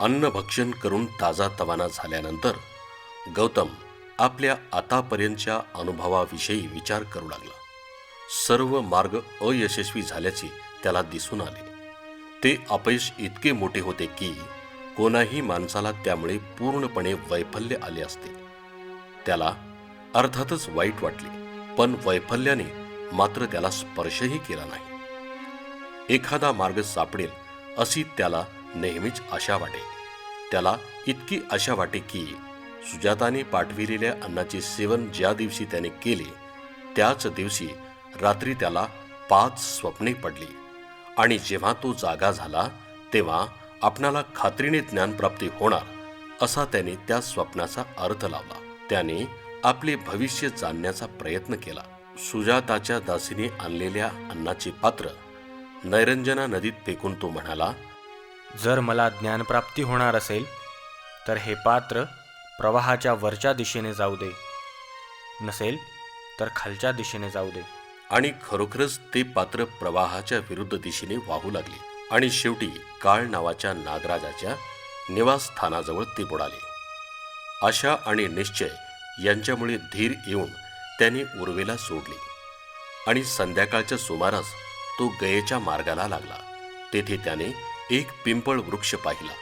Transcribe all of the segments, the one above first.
अन्नभक्षण करून ताजा तवाना झाल्यानंतर गौतम आपल्या आतापर्यंतच्या अनुभवाविषयी विचार करू लागला. सर्व मार्ग अयशस्वी झाल्याचे त्याला दिसून आले. ते अपयश इतके मोठे होते की कोणाही माणसाला त्यामुळे पूर्णपणे वैफल्य आले असते. त्याला अर्थातच वाईट वाटले पण वैफल्याने मात्र त्याला स्पर्शही केला नाही. एखादा मार्ग सापडेल अशी त्याला नेहमीच आशा वाटे. त्याला इतकी आशा वाटे की सुजाताने पाठविलेल्या अन्नाचे सेवन ज्या दिवशी त्याने केले त्याच दिवशी रात्री त्याला पाच स्वप्ने पडली. आणि जेव्हा तो जागा झाला तेव्हा आपणाला खात्रीने ज्ञानप्राप्ती होणार असा त्याने त्या स्वप्नाचा अर्थ लावला. त्याने आपले भविष्य जाणण्याचा प्रयत्न केला. सुजाताच्या दासीने आणलेल्या अन्नाचे पात्र नैरंजना नदीत फेकून तो म्हणाला जर मला ज्ञानप्राप्ती होणार असेल तर हे पात्र प्रवाहाच्या वरच्या दिशेने जाऊ दे. नसेल तर खालच्या दिशेने जाऊ दे. आणि खरोखरच ते पात्र प्रवाहाच्या विरुद्ध दिशेने वाहू लागले आणि शेवटी काळ नावाच्या नागराजाच्या निवासस्थानाजवळ ते बुडाले. आशा आणि निश्चय यांच्यामुळे धीर येऊन त्याने उर्वेला सोडले आणि संध्याकाळच्या सुमारास तो गयेच्या मार्गाला लागला. तेथे त्याने एक पिंपळ वृक्ष पाहिला.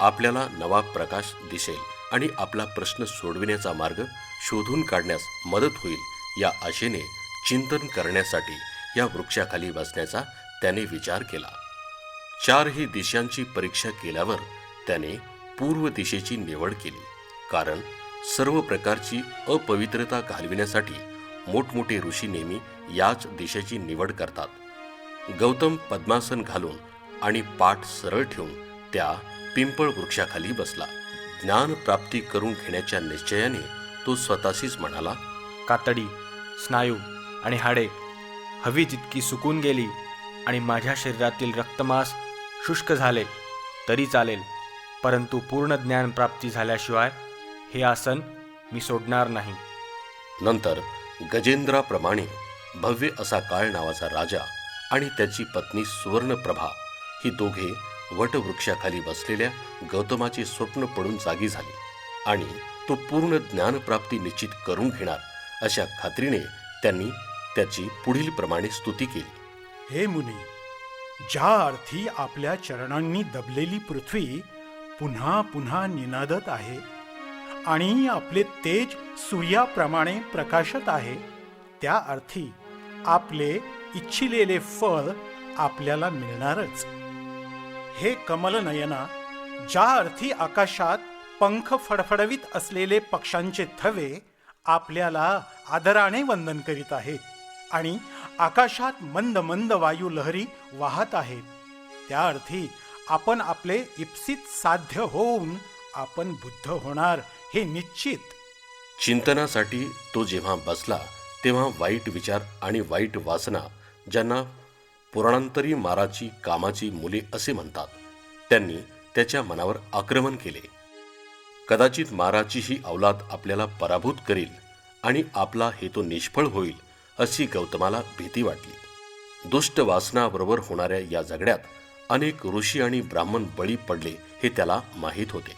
आपल्याला नवा प्रकाश दिसेल आणि आपला प्रश्न सोडविण्याचा मार्ग शोधून काढण्यास मदत होईल या आशेने चिंतन करण्यासाठी या वृक्षाखाली बसण्याचा त्याने विचार केला. चारही दिशांची परीक्षा केल्यावर त्याने पूर्व दिशेची निवड केली. कारण सर्व प्रकारची अपवित्रता घालविण्यासाठी मोठमोठे ऋषी नेहमी याच दिशेची निवड करतात. गौतम पद्मासन घालून आणि पाठ सरळ ठेवून त्या पिंपळ वृक्षाखाली बसला. ज्ञान प्राप्ती करून घेण्याच्या निश्चयाने तो स्वतःशीच म्हणाला कातडी स्नायू आणि हाडे हवी तितकी सुकून गेली आणि माझ्या शरीरातील रक्तमास शुष्क झाले तरी चालेल. परंतु पूर्ण ज्ञान प्राप्ती झाल्याशिवाय हे आसन मी सोडणार नाही. नंतर गजेंद्राप्रमाणे भव्य असा काळ नावाचा राजा आणि त्याची पत्नी सुवर्णप्रभा ही दोघे वटवृक्षाखाली बसलेल्या गौतमाचे स्वप्न पडून जागी झाले आणि तो पूर्ण ज्ञानप्राप्ती निश्चित करून घेणार अशा खात्रीने त्यांनी त्याची पुढील प्रमाणे स्तुती केली. हे मुनी ज्या अर्थी आपल्या चरणांनी दबलेली पृथ्वी पुन्हा पुन्हा निनादत आहे आणि आपले तेज सूर्याप्रमाणे प्रकाशत आहे त्या अर्थी आपले इच्छिलेले फळ आपल्याला मिळणारच. हे कमलनयना ज्या अर्थी आकाशात पंख फडफडवीत असलेले पक्ष्यांचे थवे आपल्याला आदराने वंदन करीत आहेत आणि आकाशात मंद मंद वायू लहरी वाहत आहेत त्या अर्थी आपण आपले इप्सित साध्य होऊन आपण बुद्ध होणार हे निश्चित. चिंतनासाठी तो जेव्हा बसला तेव्हा वाईट विचार आणि वाईट वासना ज्यांना पुराणांतरी माराची कामाची मुले असे म्हणतात. त्यांनी त्याच्या मनावर आक्रमण केले. कदाचित माराची ही अवलाद आपल्याला पराभूत करील आणि आपला हेतू निष्फळ होईल अशी गौतमाला भीती वाटली. दुष्ट वासनाबरोबर होणाऱ्या या झगड्यात अनेक ऋषी आणि ब्राह्मण बळी पडले हे त्याला माहीत होते.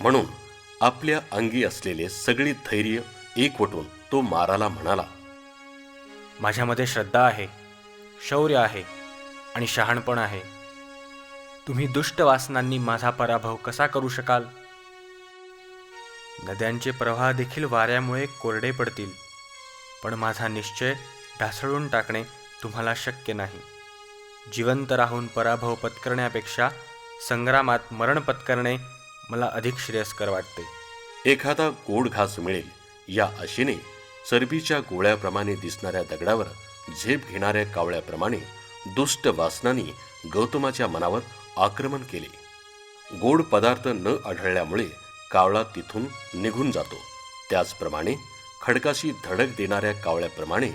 म्हणून आपल्या अंगी असलेले सगळे धैर्य एकवटून तो माराला म्हणाला माझ्यामध्ये श्रद्धा आहे. शौर्य आहे आणि शहाणपण आहे. तुम्ही दुष्ट वासनांनी माझा पराभव कसा करू शकाल? नद्यांचे प्रवाह देखील वाऱ्यामुळे कोरडे पडतील पण माझा निश्चय ढासळून टाकणे तुम्हाला शक्य नाही. जिवंत राहून पराभव पत्करण्यापेक्षा संग्रामात मरण पत्करणे मला अधिक श्रेयस्कर वाटते. एखादा गोड घास मिळेल या आशेने चरबीच्या गोळ्याप्रमाणे दिसणाऱ्या दगडावर झेप घेणाऱ्या कावळ्याप्रमाणे दुष्ट वासनांनी गौतमाच्या मनावर आक्रमण केले. गोड पदार्थ न आढळल्यामुळे कावळा तिथून निघून जातो. त्याचप्रमाणे खडकाशी धडक देणाऱ्या कावळ्याप्रमाणे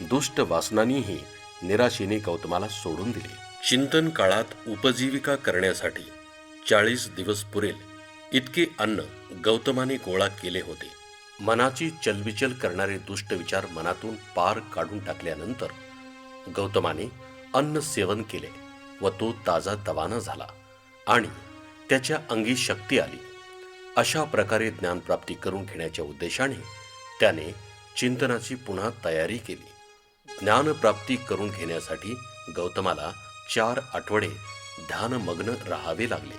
दुष्ट वासनांनीही निराशेने गौतमाला सोडून दिले. चिंतन काळात उपजीविका करण्यासाठी चाळीस दिवस पुरेल इतके अन्न गौतमाने गोळा केले होते. मनाची चलबिचल करणारे दुष्ट विचार मनातून पार काढून टाकल्यानंतर गौतमाने अन्न सेवन केले व तो ताजा तवाना झाला आणि त्याच्या अंगी शक्ती आली. अशा प्रकारे ज्ञानप्राप्ती करून घेण्याच्या उद्देशाने त्याने चिंतनाची पुन्हा तयारी केली. ज्ञानप्राप्ती करून घेण्यासाठी गौतमाला चार आठवडे ध्यानमग्न राहावे लागले.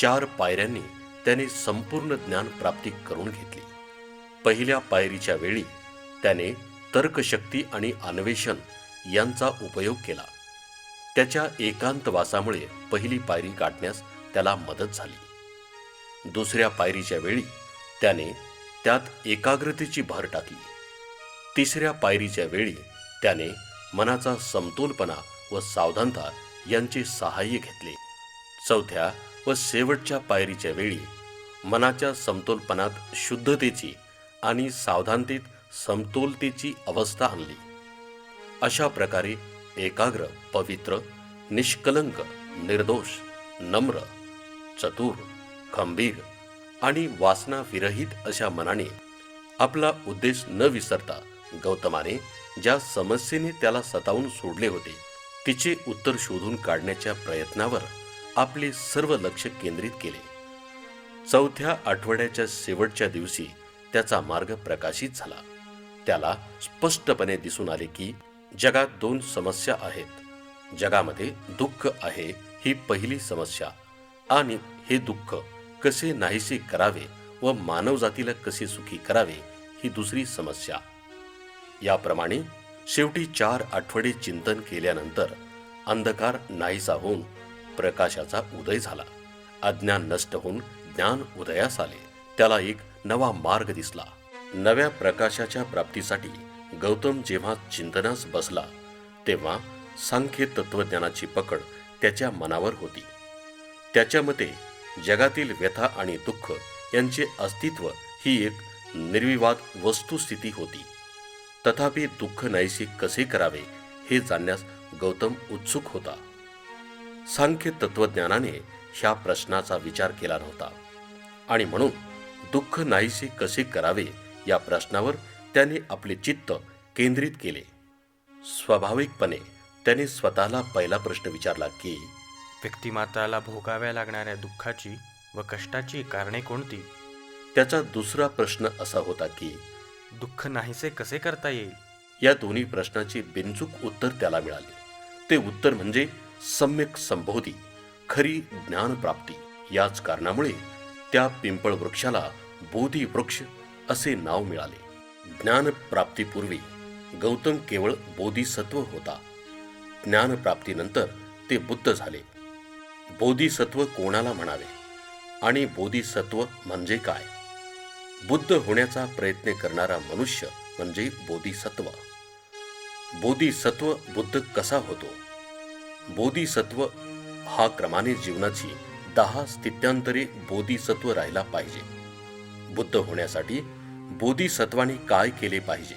चार पायऱ्यांनी त्याने संपूर्ण ज्ञान प्राप्ती करून घेतली. पहिल्या पायरीच्या वेळी त्याने तर्कशक्ती आणि अन्वेषण यांचा उपयोग केला. त्याच्या एकांतवासामुळे पहिली पायरी गाठण्यास त्याला मदत झाली. दुसऱ्या पायरीच्या वेळी त्याने त्यात एकाग्रतेची भर टाकली. तिसऱ्या पायरीच्या वेळी त्याने मनाचा समतोलपणा व सावधानता यांचे सहाय्य घेतले. चौथ्या व शेवटच्या पायरीच्या वेळी मनाच्या समतोलपणात शुद्धतेची आणि सावधानतेत समतोलतेची अवस्था आणली. अशा प्रकारे एकाग्र पवित्र निष्कलंक निर्दोष नम्र चतुर खंबीर आणि वासना विरहित अशा मनाने आपला उद्देश न विसरता गौतमाने ज्या समस्येने त्याला सतावून सोडले होते तिचे उत्तर शोधून काढण्याच्या प्रयत्नावर आपले सर्व लक्ष केंद्रित केले. चौथ्या आठवड्याच्या शेवटच्या दिवशी त्याचा मार्ग प्रकाशित झाला. त्याला स्पष्टपणे दिसून आले की जगात दोन समस्या आहेत. जगामध्ये दुःख आहे ही पहिली समस्या आणि हे दुःख कसे नाहीसे करावे व मानवजातीला कसे सुखी करावे ही दुसरी समस्या. याप्रमाणे शेवटी चार आठवडे चिंतन केल्यानंतर अंधकार नाहीसा होऊन प्रकाशाचा उदय झाला. अज्ञान नष्ट होऊन ज्ञान उदयास आले. त्याला एक नवा मार्ग दिसला. नव्या प्रकाशाच्या प्राप्तीसाठी गौतम जेव्हा चिंतनास बसला तेव्हा सांख्य तत्वज्ञानाची पकड त्याच्या मनावर होती. त्याच्या मते जगातील व्यथा आणि दुःख यांचे अस्तित्व ही एक निर्विवाद वस्तुस्थिती होती. तथापि दुःख नाहीसे कसे करावे हे जाणण्यास गौतम उत्सुक होता. सांख्य तत्वज्ञानाने ह्या प्रश्नाचा विचार केला नव्हता. आणि म्हणून दुःख नाहीसे कसे करावे या प्रश्नावर त्याने आपले चित्त केंद्रित केले. स्वाभाविकपणे त्याने स्वतःला पहिला प्रश्न विचारला की व्यक्तिमात्राला भोगाव्या लागणाऱ्या दुःखाची व कष्टाची कारणे कोणती? त्याचा दुसरा प्रश्न असा होता की दुःख नाहीसे कसे करता येईल? या दोन्ही प्रश्नाचे बिनचूक उत्तर त्याला मिळाले. ते उत्तर म्हणजे सम्यक संबोधी खरी ज्ञानप्राप्ती. याच कारणामुळे त्या पिंपळ वृक्षाला बोधी वृक्ष असे नाव मिळाले. ज्ञानप्राप्तीपूर्वी गौतम केवळ बोधिसत्व होता. ज्ञानप्राप्तीनंतर ते बुद्ध झाले. बोधिसत्व कोणाला म्हणावे? आणि बोधिसत्व म्हणजे काय? बुद्ध होण्याचा प्रयत्न करणारा मनुष्य म्हणजे बोधिसत्व. बोधिसत्व बुद्ध कसा होतो? बोधिसत्व हा क्रमाने जीवनाची दहा स्थित्यांतरे बोधिसत्व राहिला पाहिजे. बुद्ध होण्यासाठी बोधिसत्वाने काय केले पाहिजे?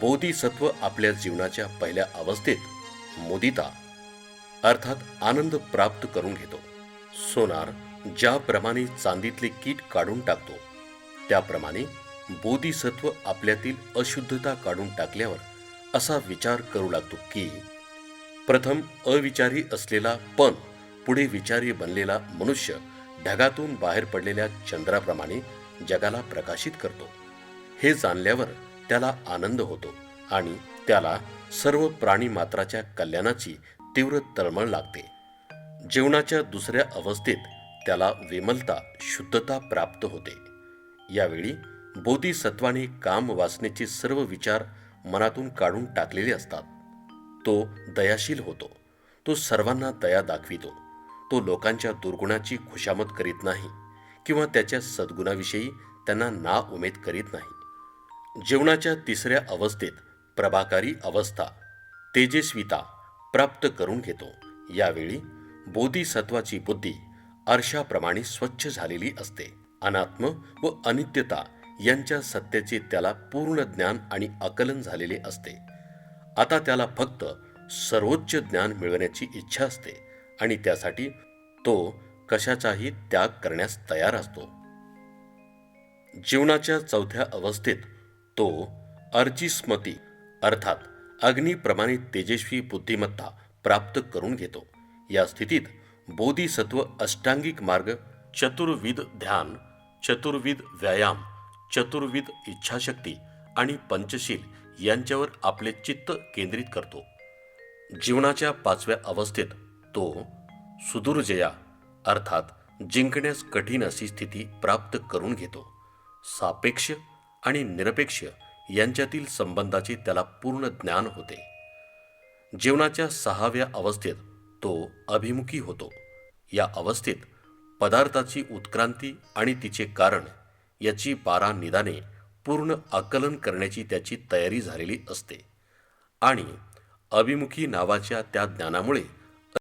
बोधिसत्व आपल्या जीवनाच्या पहिल्या अवस्थेत मुदिता अर्थात आनंद प्राप्त करून घेतो. सोनार ज्याप्रमाणे चांदीतले कीट काढून टाकतो त्याप्रमाणे बोधिसत्व आपल्यातील अशुद्धता काढून टाकल्यावर असा विचार करू लागतो की प्रथम अविचारी असलेला पण पुढे विचारी बनलेला मनुष्य ढगातून बाहेर पडलेल्या चंद्राप्रमाणे जगाला प्रकाशित करतो. हे जाणल्यावर त्याला आनंद होतो आणि त्याला सर्व प्राणी मात्राच्या कल्याणाची तीव्र तळमळ लागते. जीवनाच्या दुसऱ्या अवस्थेत त्याला विमलता शुद्धता प्राप्त होते. यावेळी बोधिसत्वाने काम वाचण्याचे सर्व विचार मनातून काढून टाकलेले असतात. तो दयाशील होतो. तो सर्वांना दया दाखवितो. तो लोकांच्या दुर्गुणाची खुशामत करीत नाही किंवा त्याच्या सद्गुणाविषयी त्यांना ना उमेद करीत नाही. जीवनाच्या तिसऱ्या अवस्थेत प्रभाकारी अवस्था तेजस्विता प्राप्त करून घेतो. यावेळी बोधिसत्वाची बुद्धी अर्शाप्रमाणे स्वच्छ झालेली असते. अनात्म व अनित्यता यांच्या सत्याचे त्याला पूर्ण ज्ञान आणि आकलन झालेले असते. आता त्याला फक्त सर्वोच्च ज्ञान मिळवण्याची इच्छा असते. आणि त्यासाठी तो कशाचाही त्याग करण्यास तयार असतो. जीवनाच्या चौथ्या अवस्थेत तो अर्चिस्मती अर्थात अग्निप्रमाणे तेजस्वी बुद्धिमत्ता प्राप्त करून घेतो. या स्थितीत बोधिसत्व अष्टांगिक मार्ग चतुर्विध ध्यान चतुर्विध व्यायाम चतुर्विध इच्छाशक्ती आणि पंचशील यांच्यावर आपले चित्त केंद्रित करतो. जीवनाच्या पाचव्या अवस्थेत तो सुदुर्जया अर्थात जिंकण्यास कठीण अशी स्थिती प्राप्त करून घेतो. सापेक्ष आणि निरपेक्ष यांच्यातील संबंधाचे त्याला पूर्ण ज्ञान होते. जीवनाच्या सहाव्या अवस्थेत तो अभिमुखी होतो. या अवस्थेत पदार्थाची उत्क्रांती आणि तिचे कारण याची बारा निदाने पूर्ण आकलन करण्याची त्याची तयारी झालेली असते. आणि अभिमुखी नावाच्या त्या ज्ञानामुळे